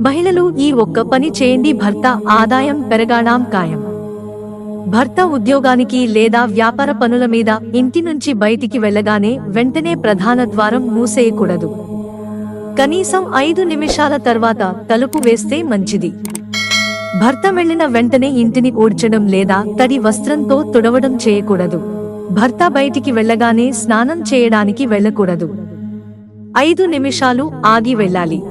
మహిళలు ఈ ఒక్క పని చేయండి భర్త ఆదాయం పెరగాడాం ఖాయం. భర్త ఉద్యోగానికి లేదా వ్యాపార పనుల మీద ఇంటి నుంచి బయటికి వెళ్ళగానే వెంటనే ప్రధాన ద్వారం మూసేయకూడదు. కనీసం ఐదు నిమిషాల తర్వాత తలుపు వేస్తే మంచిది. భర్త వెళ్ళిన వెంటనే ఇంటిని ఊడ్చడం లేదా తడి వస్త్రంతో తుడవడం చేయకూడదు. భర్త బయటికి వెళ్ళగానే స్నానం చేయడానికి వెళ్ళకూడదు. ఐదు నిమిషాలు ఆగి వెళ్ళాలి.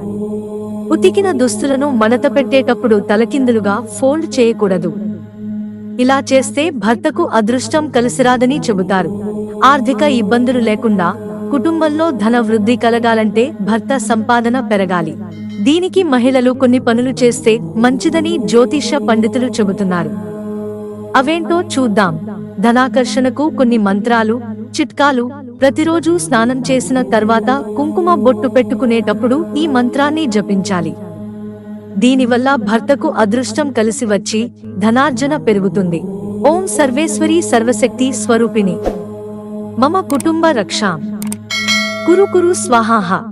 ఉతికిన దుస్తులను మడత పెట్టేటప్పుడు తలకిందులుగా ఫోల్డ్ చేయకూడదు. ఇలా చేస్తే భర్తకు అదృష్టం కలిసిరాదని చెబుతారు. ఆర్థిక ఇబ్బందులు లేకుండా కుటుంబంలో ధన వృద్ధి కలగాలంటే భర్త సంపాదన పెరగాలి. దీనికి మహిళలు కొన్ని పనులు చేస్తే మంచిదని జ్యోతిష పండితులు చెబుతున్నారు. అవేంటో చూద్దాం. ధనాకర్షణకు కొన్ని మంత్రాలు చిట్కాలు ప్రతిరోజు స్నానం చేసిన తర్వాత కుంకుమ బొట్టు పెట్టుకునేటప్పుడు ఈ మంత్రాన్ని జపించాలి. దీనివల్ల భర్తకు అదృష్టం కలిసి వచ్చి ధనార్జన పెరుగుతుంది. ఓం సర్వేశ్వరి సర్వశక్తి స్వరూపిణి. మమ కుటుంబ రక్షాం. కురు కురు స్వాహాహ.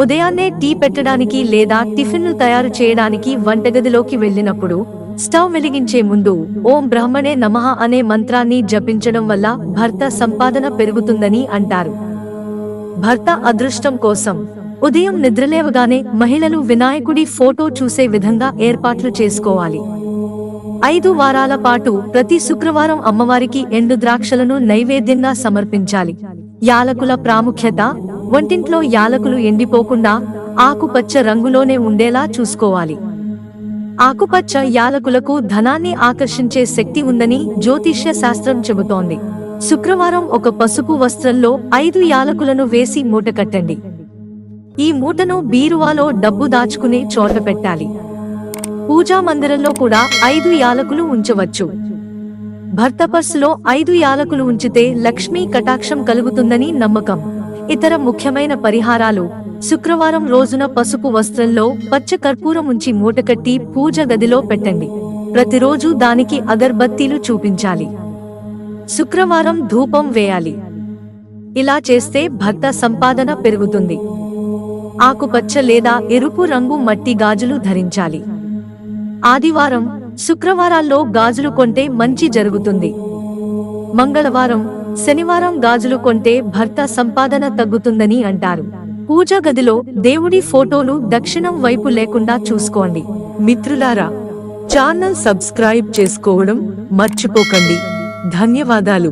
ఉదయాన్నే టీ పెట్టడానికి లేదా టిఫిన్లు తయారు చేయడానికి వంటగదిలోకి వెళ్ళినప్పుడు స్టవ్ వెలిగించే ముందు ఓం బ్రహ్మణే నమః అనే మంత్రాన్ని జపించడం వల్ల భర్త సంపాదన పెరుగుతుందని అంటారు. భర్త అదృష్టం కోసం ఉదయం నిద్రలేవగానే మహిళలు వినాయకుడి ఫోటో చూసే విధంగా ఏర్పాట్లు చేసుకోవాలి. ఐదు వారాల పాటు ప్రతి శుక్రవారం అమ్మవారికి ఎండు ద్రాక్షలను నైవేద్యంగా సమర్పించాలి. యాలకుల ప్రాముఖ్యత వంటింట్లో యాలకులు ఎండిపోకుండా ఆకుపచ్చ రంగులోనే ఉండేలా చూసుకోవాలి. ఆకుపచ్చ యాలకులకు ధనాన్ని ఆకర్షించే శక్తి ఉందని జ్యోతిష్య శాస్త్రం చెబుతోంది. శుక్రవారం ఒక పసుపు వస్త్రంలో ఐదు యాలకులను వేసి మూట కట్టండి. ఈ మూటను బీరువాలో డబ్బు దాచుకునే చోట పెట్టాలి. పూజా మందిరంలో కూడా ఐదు యాలకులు ఉంచవచ్చు. భర్త పర్సులో ఐదు యాలకులు ఉంచితే లక్ష్మీ కటాక్షం కలుగుతుందని నమ్మకం. ఇతర ముఖ్యమైన పరిహారాలు శుక్రవారం రోజున పసుపు వస్త్రంలో పచ్చ కర్పూరం ఉంచి మూటకట్టి పూజ గదిలో పెట్టండి. ప్రతిరోజు దానికి అగర్బత్తీలు చూపించాలి. శుక్రవారం ధూపం వేయాలి. ఇలా చేస్తే భర్త సంపాదన పెరుగుతుంది. ఆకుపచ్చ లేదా ఎరుపు రంగు మట్టి గాజులు ధరించాలి. ఆదివారం శుక్రవారాల్లో గాజులు కొంటే మంచి జరుగుతుంది. మంగళవారం శనివారం గాజులు కొంటే భర్త సంపాదన తగ్గుతుందని అంటారు. పూజా గదిలో దేవుడి ఫోటోలు దక్షిణం వైపు లేకుండా చూసుకోండి. మిత్రులారా ఛానల్ సబ్స్క్రైబ్ చేసుకోవడం మర్చిపోకండి. ధన్యవాదాలు.